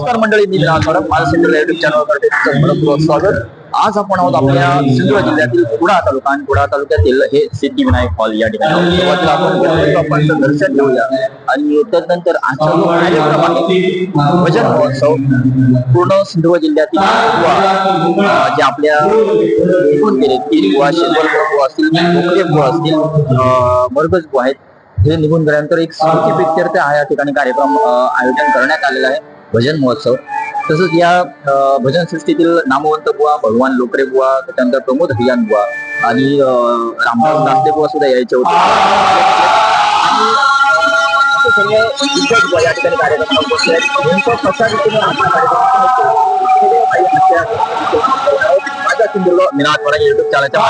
नमस्कार मंडळी मी माझं सेंट्रल युट्यूब स्वागत. आज आपण आहोत आपल्या सिंधुदुर्ग जिल्ह्यातील कुडा तालुका आणि कुडा तालुक्यातील हे सिद्धिविनायक हॉल या ठिकाणी. सुरुवातीला आपण दर्शन घेऊया. आणि त्यानंतर भजन महोत्सव पूर्ण सिंधुदुर्ग जिल्ह्यातील जे आपल्या निघून गेले तीन असतील मोकळे बुवा असतील मरगज बुवा आहेत. हे निघून गेल्यानंतर एक स्मृती पिक्चर हा या ठिकाणी कार्यक्रम आयोजन करण्यात आलेला आहे. भजन महोत्सव. तसंच या भजन सृष्टीतील नामवंत बुवा भगवान लोकरे बुवा त्यानंतर प्रमोद हरियान बुवा आणि रामदास दासले बुवा सुद्धा यायचे होते. या ठिकाणी कार्यक्रम होतो, सिंधुदुर्ग मिनात वडा युट्यूब चॅनलच्या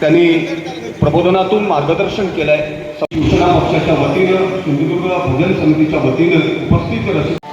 त्यांनी प्रबोधनातून मार्गदर्शन केलंय. शिवसेना पक्षाच्या वतीनं सिंधुदुर्ग भोजन समितीच्या वतीनं उपस्थित रसिक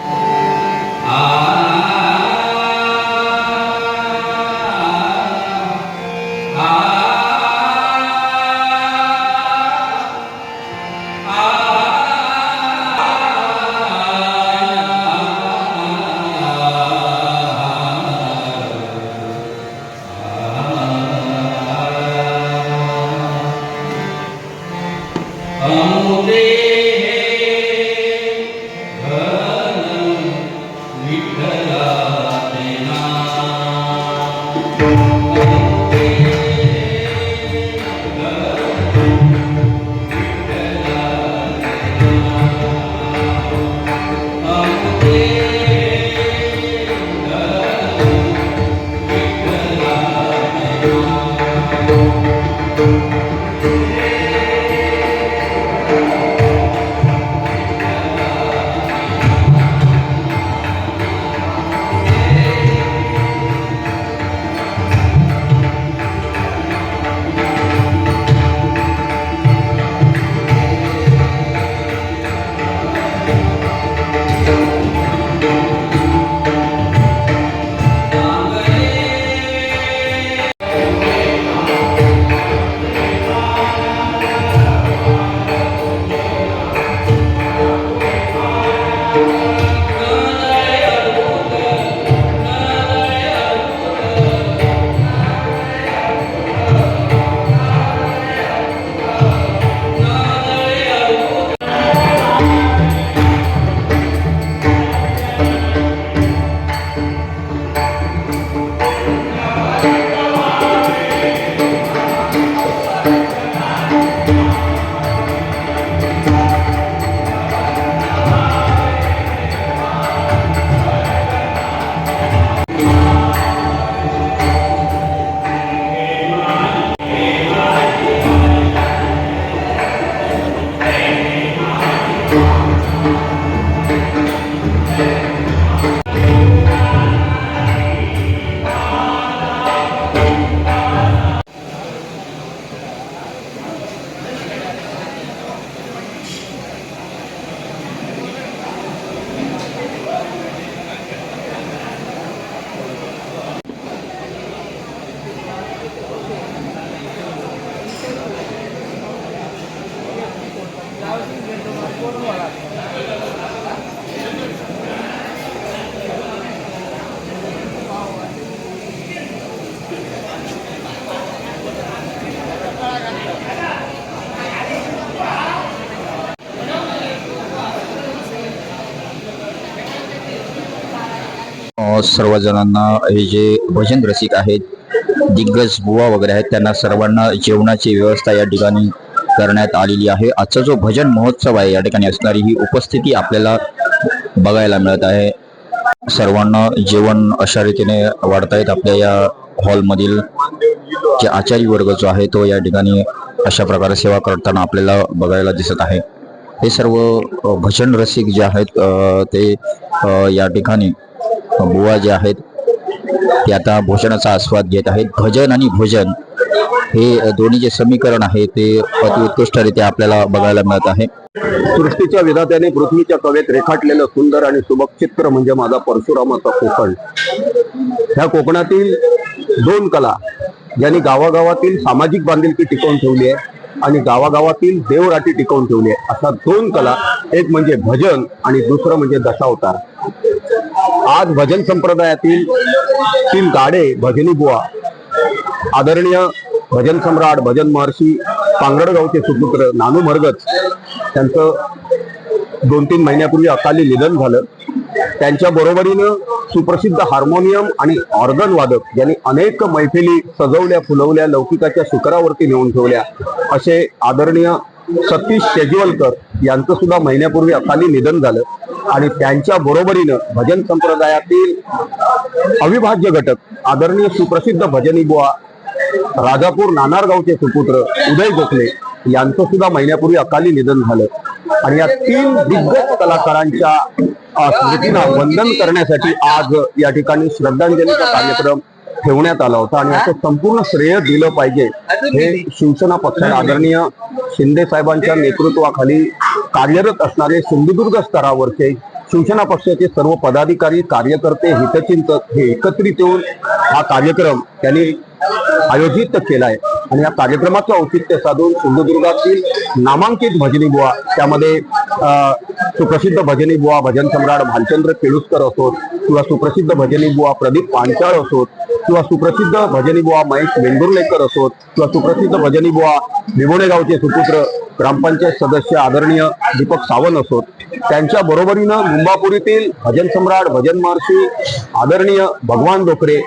सर्वजणांना हे जे भजन रसिक आहेत दिग्गज बुवा वगैरे आहेत त्यांना सर्वांना जेवणाची व्यवस्था या ठिकाणी करण्यात आलेली आहे. आजचा जो भजन महोत्सव आहे या ठिकाणी असणारी ही उपस्थिती आपल्याला बघायला मिळत आहे. सर्वांना जेवण अशा रीतीने वाढतायत आपल्या या हॉलमधील. जे आचारी वर्ग जो आहे तो या ठिकाणी अशा प्रकारे सेवा करताना आपल्याला बघायला दिसत आहे. हे सर्व भजन रसिक जे आहेत ते या ठिकाणी बुवा जे आहेत ते आता भोजनाचा आस्वाद घेत आहेत. भजन आणि भोजन हे दोन्ही जे समीकरण आहे ते अति उत्कृष्टरित्या आपल्याला बघायला मिळत आहे. सृष्टीच्या विधात्याने पृथ्वीच्या कवेत रेखाटलेलं सुंदर आणि सुबक चित्र म्हणजे माझा परशुरामाचा कोकण. ह्या कोकणातील दोन कला ज्यांनी गावागावातील सामाजिक बांधिलकी टिकवून ठेवली आहे आणि गावागावातील देवराटी टिकवून ठेवली आहे. अशा दोन कला एक म्हणजे भजन आणि दुसरं म्हणजे दशावतार. आज भजन संप्रदायातील तीन गाडे भजनी बुवा आदरणीय भजन सम्राट भजन महर्षी पांगडगावचे सुपुत्र नानू मरगज त्यांचं दोन तीन महिन्यापूर्वी अकाली निधन झालं. त्यांच्या बरोबरीनं सुप्रसिद्ध हार्मोनियम आणि ऑर्गन वादक यांनी अनेक मैफिली सजवल्या फुलवल्या लौकिकाच्या शिखरावरती नेऊन ठेवल्या असे आदरणीय सतीश शेजवलकर यांचं सुद्धा महिन्यापूर्वी अकाली निधन झालं. आणि त्यांच्या बरोबरीनं भजन संप्रदायातील अविभाज्य घटक आदरणीय सुप्रसिद्ध भजनी बुवा राजापूर नानारगावचे सुपुत्र उदय गोखले यांचं सुद्धा महिन्यापूर्वी अकाली निधन झालं. आणि या तीन दिग्गज कलाकारांच्या स्मृतींना वंदन करण्यासाठी आज या ठिकाणी श्रद्धांजलीचा कार्यक्रम ठेवण्यात आला होता. आणि याचं संपूर्ण श्रेय दिलं पाहिजे हे शिवसेना पक्ष आदरणीय शिंदे साहेबांच्या नेतृत्वाखाली कार्यरत असणारे सिंधुदुर्ग स्तरावरचे शिवसेना पक्षाचे सर्व पदाधिकारी कार्यकर्ते हितचिंतक हे एकत्रित येऊन हा कार्यक्रम त्यांनी आयोजित केलाय. आणि या कार्यक्रमाचं औचित्य साधून सिंधुदुर्गातील नामांकित भजनी बुवा त्यामध्ये सुप्रसिद्ध भजनी बुवा भजन सम्राट भालचंद्र केळुसकर असोत किंवा सुप्रसिद्ध भजनी बुवा प्रदीप पांचाळ असोत किंवा सुप्रसिद्ध भजनी बुवा महेश मेंदुर्लेकर असोत किंवा सुप्रसिद्ध भजनी बुवा भिवोणे गावचे सुपुत्र ग्रामपंचायत सदस्य आदरणीय दीपक सावंत असोत. त्यांच्या बरोबरीनं मुंबापुरीतील भजन सम्राट भजन महर्षी आदरणीय भगवान डोकरे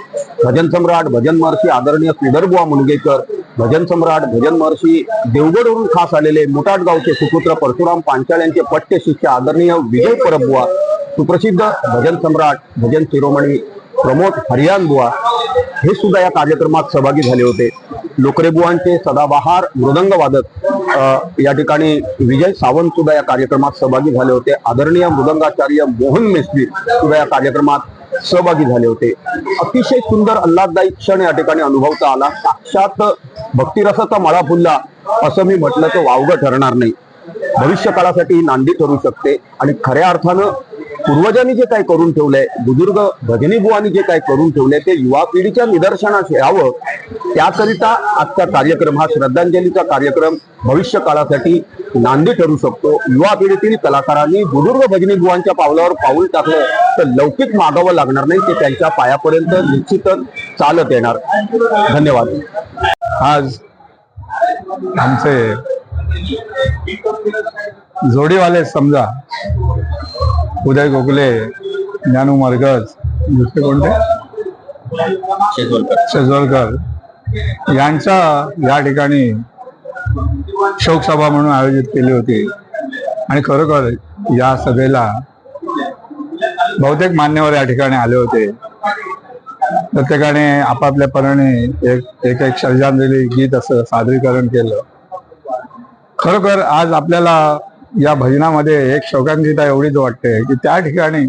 भजन सम्राट भजन महर्षी आदरणीय श्रीधरबुवा मुनगेकर भजन सम्राट भजन महर्षी देवगडवरून खास आलेले मुटाट गावचे सुपुत्र परशुराम पांचाळ यांचे पट्टे शिष्य आदरणीय विजय परबुवा सुप्रसिद्ध भजन सम्राट भजन शिरोमणी प्रमोद हरियान बुवा हे सुद्धा या कार्यक्रमात सहभागी झाले होते. लोकरेबुवांचे सदाबहार मृदंग वादक या ठिकाणी विजय सावंत सुद्धा या कार्यक्रमात सहभागी झाले होते. आदरणीय मृदंगाचार्य मोहन मेस्त्री सुद्धा या कार्यक्रमात सहभागी झाले होते. अतिशय सुंदर आल्हाददायी क्षण या ठिकाणी अनुभवता आला. साक्षात भक्तिरसाचा मळा फुलला असं मी म्हटलं तर वावगं ठरणार नाही. भविष्य काळासाठी ही नांदी ठरू शकते आणि खऱ्या अर्थानं पूर्वजांनी जे काय करून ठेवलंय बुजुर्ग भजनी बुवांनी जे काय करून ठेवलंय ते युवा पिढीच्या निदर्शनास यावं त्याकरिता आजचा कार्यक्रम हा श्रद्धांजलीचा कार्यक्रम भविष्य काळासाठी नांदी ठरू शकतो. युवा पिढीतील कलाकारांनी बुजुर्ग भजनी बुवांच्या पावलावर पाऊल टाकलं तर लौकिक मागावं लागणार नाही ते त्यांच्या पायापर्यंत निश्चितच चालत येणार. धन्यवाद. आज आमचे जोडीवाले समजा. उदय गोखले ज्ञानू मरगज दुसरे कोणते? शेजवलकर. यांच्या या ठिकाणी शोकसभा म्हणून आयोजित केली होती. आणि खरोखर या सभेला बहुतेक मान्यवर या ठिकाणी आले होते. प्रत्येकाने आपापल्या परीने एक एक एक श्रद्धांजली गीत असं सादरीकरण केलं. खरोखर आज आपल्याला या भजनामध्ये एक शोकांकिता एवढीच वाटते की त्या ठिकाणी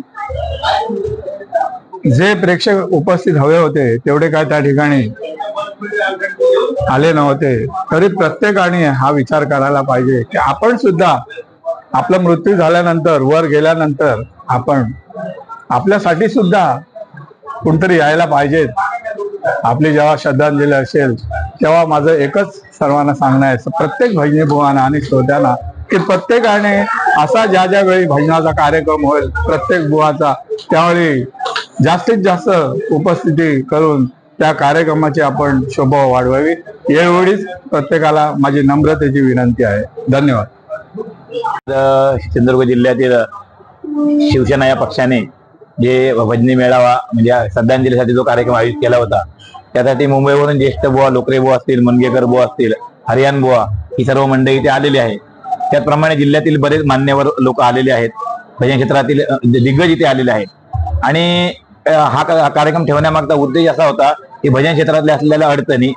जे प्रेक्षक उपस्थित हवे होते तेवढे काय त्या ठिकाणी आले नव्हते. तरी प्रत्येकाने हा विचार करायला पाहिजे की आपण सुद्धा आपला मृत्यू झाल्यानंतर वर गेल्यानंतर आपण आपल्यासाठी सुद्धा कोणतरी यायला पाहिजेत. आपली जेव्हा श्रद्धांजली असेल तेव्हा माझं एकच सर्वांना सांगणं आहे प्रत्येक भजनी भुवाना आणि श्रोत्यांना की प्रत्येकाने असा ज्या ज्या वेळी भजनाचा कार्यक्रम होईल प्रत्येक बुवाचा त्यावेळी जास्तीत जास्त उपस्थिती करून त्या कार्यक्रमाची आपण शोभा वाढवावी. एवढीच प्रत्येकाला माझी नम्रतेची विनंती आहे. धन्यवाद. सिंधुदुर्ग जिल्ह्यातील शिवसेना या पक्षाने जे भजनी मेळावा म्हणजे श्रद्धांजलीसाठी जो कार्यक्रम आयोजित केला होता त्यासाठी मुंबईवरून ज्येष्ठ बुवा लोकरे बुवा असतील मनगेकर बुवा असतील हरियाण बुवा ही सर्व मंडळी इथे आलेली आहे त्याचप्रमाणे जिल्ह्यातील बरेच मान्यवर लोक आलेले आहेत. भजन क्षेत्रातील दिग्गज इथे आलेले आहेत. आणि हा कार्यक्रम ठेवण्यामागचा उद्देश असा होता की भजन क्षेत्रातल्या असलेल्या अडचणी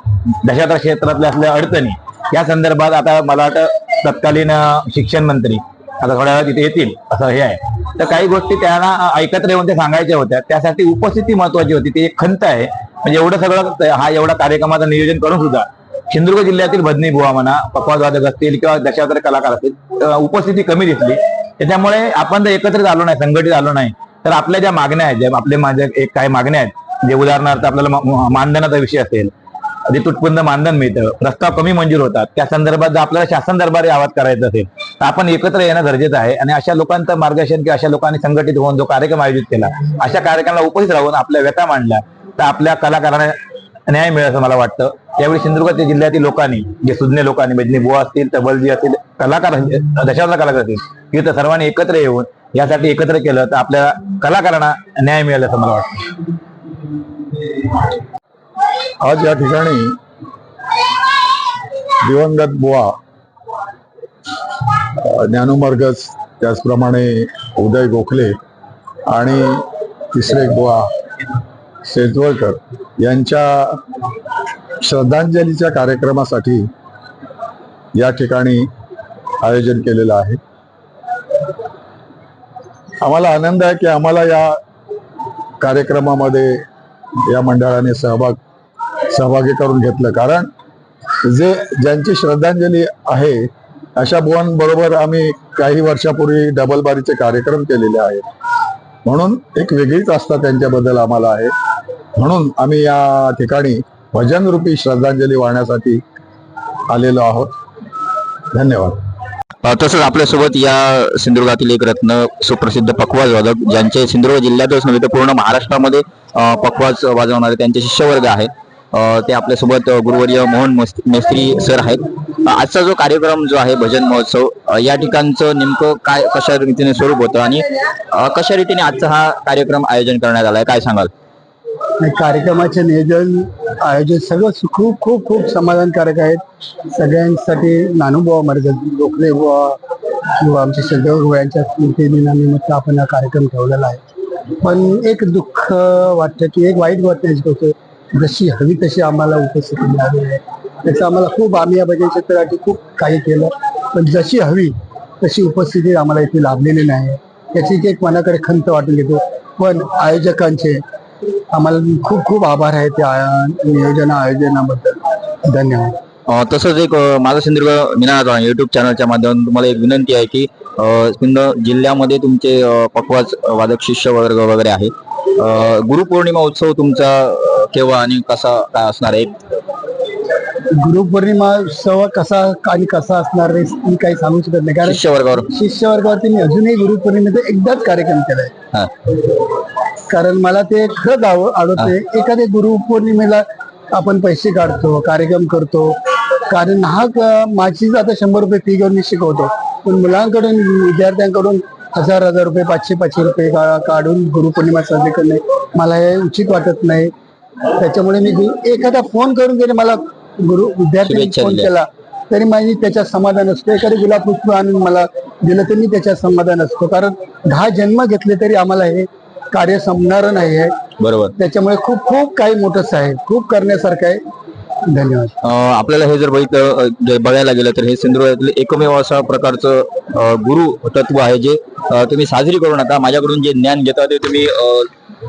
दशावतार क्षेत्रातल्या असलेल्या अडचणी या संदर्भात आता मला वाटतं तत्कालीन शिक्षण मंत्री आता थोड्या वेळा तिथे येतील असं हे आहे. तर काही गोष्टी त्यांना एकत्र येऊन ते सांगायच्या होत्या. त्यासाठी उपस्थिती महत्वाची होती. ती एक खंत आहे. म्हणजे एवढं सगळं हा एवढा कार्यक्रमाचं नियोजन करून सुद्धा सिंधुदुर्ग जिल्ह्यातील भजनी बुवा म्हणा पकवाजवादक असतील किंवा दशावतार कलाकार असतील उपस्थिती कमी दिसली. त्याच्यामुळे आपण जर एकत्रित आलो नाही संघटित आलो नाही तर आपल्या ज्या मागण्या आहेत ज्या आपले माझ्या एक काही मागण्या आहेत जे उदाहरणार्थ आपल्याला मानधनाचा विषय असेल जे तुटपुंज मानधन मिळतं प्रस्ताव कमी मंजूर होतात त्या संदर्भात जर आपल्याला शासन दरबारी आवाज करायचा असेल तर आपण एकत्र येणं गरजेचं आहे. आणि अशा लोकांचं मार्गदर्शन किंवा अशा लोकांनी संघटित होऊन जो कार्यक्रम आयोजित केला अशा कार्यक्रमाला उपस्थित राहून आपल्या व्यथा मांडल्या तर आपल्या कलाकारांना न्याय मिळेल असं मला वाटतं. त्यावेळी सिंधुदुर्ग जिल्ह्यातील लोकांनी जे सुज्ञ लोकांनी म्हणजे बुवा असतील तबलजी असतील कलाकार म्हणजे दशावतार कलाकार असतील इथं सर्वांनी एकत्र येऊन यासाठी एकत्र केलं तर आपल्या कलाकारांना न्याय मिळेल असं मला वाटतं. आज या ठिकाणी दिवंगत बुवा अ, त्याचप्रमाणे उदय गोखले आणि तिसरे बुवा सेजवळकर यांच्या श्रद्धांजलीच्या कार्यक्रमासाठी या ठिकाणी आयोजन केलेलं आहे. आम्हाला आनंद आहे की आम्हाला या कार्यक्रमामध्ये या मंडळाने सहभाग सहभागी करून घेतलं. कारण जे ज्यांची श्रद्धांजली आहे अशा बुवांबरोबर आम्ही काही वर्षापूर्वी डबलबारीचे कार्यक्रम केलेले आहेत. म्हणून एक वेगळीच आस्था त्यांच्याबद्दल आम्हाला आहे. म्हणून आम्ही या ठिकाणी भजन रूपी श्रद्धांजली वाहण्यासाठी आलेलो आहोत. धन्यवाद. तसंच आपल्यासोबत या सिंधुदुर्गातील एक रत्न सुप्रसिद्ध पखवाज वादक ज्यांचे सिंधुदुर्ग जिल्ह्यातच नव्हे तर पूर्ण महाराष्ट्रामध्ये अ, पखवाज वाजवणारे त्यांचे शिष्यवर्ग आहे ते आपल्यासोबत गुरुवर्य मोहन मेस्त्री सर आहेत. आजचा जो कार्यक्रम जो आहे भजन महोत्सव या ठिकाणचं नेमकं काय कशा रीतीने स्वरूप होतं आणि कशा रीतीने आजचा हा कार्यक्रम आयोजन करण्यात आला आहे काय सांगाल? आणि कार्यक्रमाचे नियोजन आयोजन सगळं खूप खूप खूप समाधानकारक आहेत. सगळ्यांसाठी नानुभावा मर्जन गोखले बुवा किंवा आमच्या सदैव यांच्या स्मृतीनिमित्त आपण हा कार्यक्रम ठेवलेला आहे. पण एक दुःख वाटतं की एक वाईट वाटण्याची गोष्ट जशी हवी तशी आम्हाला उपस्थिती मिळाली आहे. त्याचं आम्हाला खूप आम्ही या भजन क्षेत्रासाठी खूप काही केलं. पण जशी हवी तशी उपस्थिती आम्हाला इथे लाभलेली नाही. याची एक मनाकडे खंत वाटून घेतो. पण आयोजकांचे आम्हाला खूप खूप आभार आहे त्या नियोजना आयोजनाबद्दल. धन्यवाद. अ, तसंच एक अ, माझा सिंधुदुर्ग मिनारा युट्यूब चॅनलच्या माध्यमातून तुम्हाला एक विनंती आहे की अ, सिंध जिल्ह्यामध्ये तुमचे अ, पखवाज वादक शिष्य वर्ग वगैरे आहे अ, गुरुपौर्णिमा उत्सव तुमचा अ, केव्हा आणि कसा काय असणार आहे? गुरुपौर्णिमा उत्सव कसा आणि कसा असणार आहे मी काही सांगू शकत नाही. कारण शिष्य वर्गावर शिष्य वर्गावरती मी अजूनही गुरुपौर्णिमेचा एकदाच कार्यक्रम केलाय. हा. कारण मला ते खरंच आव आवडते एखाद्या गुरुपौर्णिमेला आपण पैसे काढतो कार्यक्रम करतो. कारण हा क- माझी आता शंभर रुपये फी घेऊन मी शिकवतो पण मुलांकडून विद्यार्थ्यांकडून हजार हजार रुपये पाचशे पाचशे रुपये काढून गुरुपौर्णिमा साजरी करणे मला हे उचित वाटत नाही. त्याच्यामुळे मी एखादा फोन करून जरी मला गुरु विद्यार्थ्यांनी फोन. केला तरी माझी त्याच्यात समाधान असतो. एखादी गुलाब पुष्प आणून मला दिलं तरी मी त्याच्यात समाधान असतो. कारण दहा जन्म घेतले तरी आम्हाला हे कार्य संपणार नाही आहे बरोबर. त्याच्यामुळे खूप खूप काही मोठंच आहे खूप करण्यासारखं आहे. धन्यवाद. अ, आपल्याला हे जर बघितलं अ, जे बघायला गेलं तर हे सिंधुदुर्गातील एकमेव अशा प्रकारचं अ, गुरु तत्व आहे जे अ, तुम्ही साजरी करू नका. माझ्याकडून जे ज्ञान घेता ते तुम्ही अ,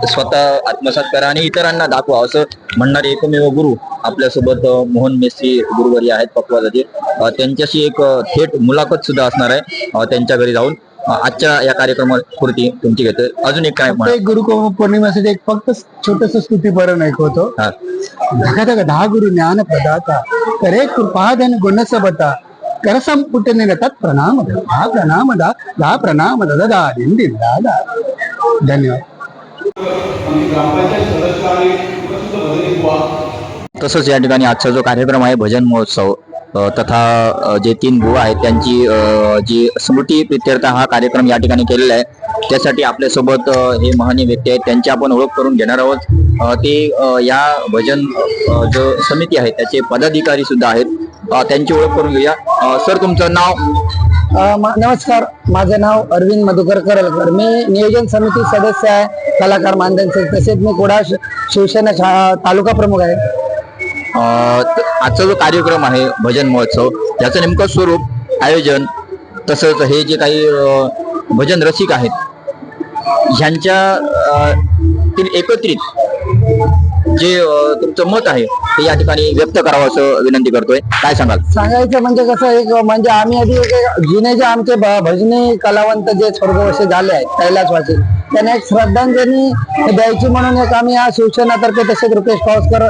स्वतः आत्मसात करा आणि इतरांना दाखवा. असं म्हणणारे एकमेव गुरु आपल्यासोबत अ, मोहन मेस्त्री गुरुवारी आहेत पक्वाजाचे. अ, त्यांच्याशी एक अ, थेट मुलाखत सुद्धा असणार आहे अ, त्यांच्या घरी जाऊन. आजच्या या कार्यक्रमापुरती तुमची घेतोय. अजून एक काय म्हणा एक गुरु पौर्णिमेसाठी एक फक्त छोटस स्तुतीपरण ऐकवतो हा. धगा धगा दहा गुरु ज्ञान प्रदाता करे कृपाधन गुण सबता कर संपुटने नतात प्रणाम हा प्रणाम दा दा प्रणाम दा दा दिन दिन दा दा. धन्यवाद. तसंच या ठिकाणी आजचा जो कार्यक्रम आहे भजन महोत्सव तथा जे तीन बुवा आहेत त्यांची जी स्मृती प्रित्यर्थ हा कार्यक्रम या ठिकाणी केलेला आहे त्यासाठी आपल्यासोबत हे महानी व्यक्ती आहेत त्यांची आपण ओळख करून घेणार आहोत. ते या भजन जो समिती आहे त्याचे पदाधिकारी सुद्धा आहेत. त्यांची ओळख करून घेऊया. सर तुमचं नाव? नमस्कार. माझं नाव अरविंद मधुकर करलकर. मी नियोजन समिती सदस्य आहे कलाकार मानधन तसेच मी कुडा शिवसेना तालुका प्रमुख आहे. आजचा जो कार्यक्रम आहे भजन महोत्सव याचं नेमकं स्वरूप आयोजन तसंच हे जे काही भजन रसिक आहेत ह्यांच्या तील एकत्रित जे तुमचं मत आहे ते या ठिकाणी व्यक्त करावं असं विनंती करतोय. काय सांगाल? सांगायचं म्हणजे कसं एक म्हणजे आम्ही आधी जुने जे आमचे भ- भजनी कलावंत जे स्वर्गवासी झाले आहेत कैलासवासी त्यांना एक श्रद्धांजली द्यायची म्हणून एक आम्ही या शिवसेनातर्फे तसेच रुपेश पावसकर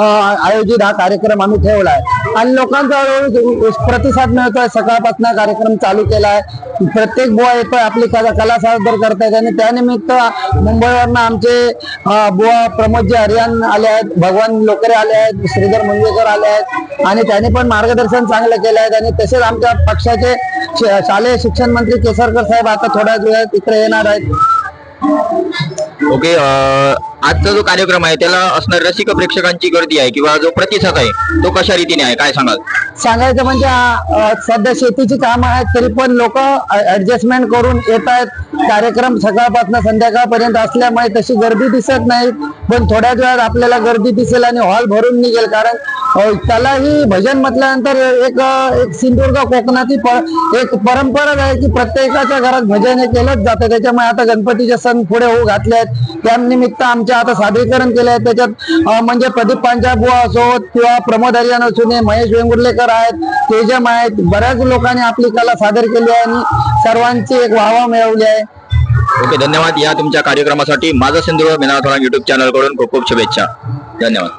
आयोजित हा कार्यक्रम आम्ही ठेवला आहे. आणि लोकांचा हळूहळू प्रतिसाद मिळतोय. सकाळपासून कार्यक्रम चालू केला आहे. प्रत्येक बुवा येतोय. आपली कला कला सादर करतायत. आणि त्यानिमित्त मुंबईवरनं आमचे बुवा प्रमोदजी हरियान आले आहेत. भगवान लोकरे आले आहेत. श्रीधर मुंजेकर आले आहेत. आणि त्यांनी पण मार्गदर्शन चांगलं केलं आहे. आणि तसेच आमच्या पक्षाचे शालेय शिक्षण मंत्री केसरकर साहेब आता थोड्या वेळात इकडे येणार आहेत. ओके आजचा जो कार्यक्रम आहे त्याला असणार रसिक प्रेक्षकांची गर्दी आहे किंवा जो प्रतिसाद आहे तो कशा रीतीने आहे? काय सांगाल? सांगायचं म्हणजे सध्या शेतीची कामं आहेत तरी पण लोक ऍडजस्टमेंट करून येत आहेत कार्यक्रम सकाळपासून संध्याकाळपर्यंत असल्यामुळे तशी गर्दी दिसत नाही पण थोड्याच वेळात आपल्याला गर्दी दिसेल आणि हॉल भरून निघेल. कारण हो, त्याला ही भजन म्हटल्यानंतर एक एक सिंधुदुर्ग कोकणाची प- एक परंपरा आहे की प्रत्येकाच्या घरात भजन हे केलंच जातं. त्याच्यामुळे आता गणपतीचे सण पुढे होऊ घातले आहेत. त्यानिमित्त आमच्या आता सादरीकरण केले आहे. त्याच्यात म्हणजे प्रदीप पांचाबुवा असोत किंवा प्रमोद हरियाण असो महेश वेंगुर्लेकर आहेत तेजम आहेत. बऱ्याच लोकांनी आपली कला सादर केली आहे आणि सर्वांची एक वाहवा मिळवली आहे. ओके धन्यवाद. या तुमच्या कार्यक्रमासाठी माझा सिंधुदुर्ग मेनाथोरा युट्यूब चॅनलकडून खूप खूप शुभेच्छा. धन्यवाद.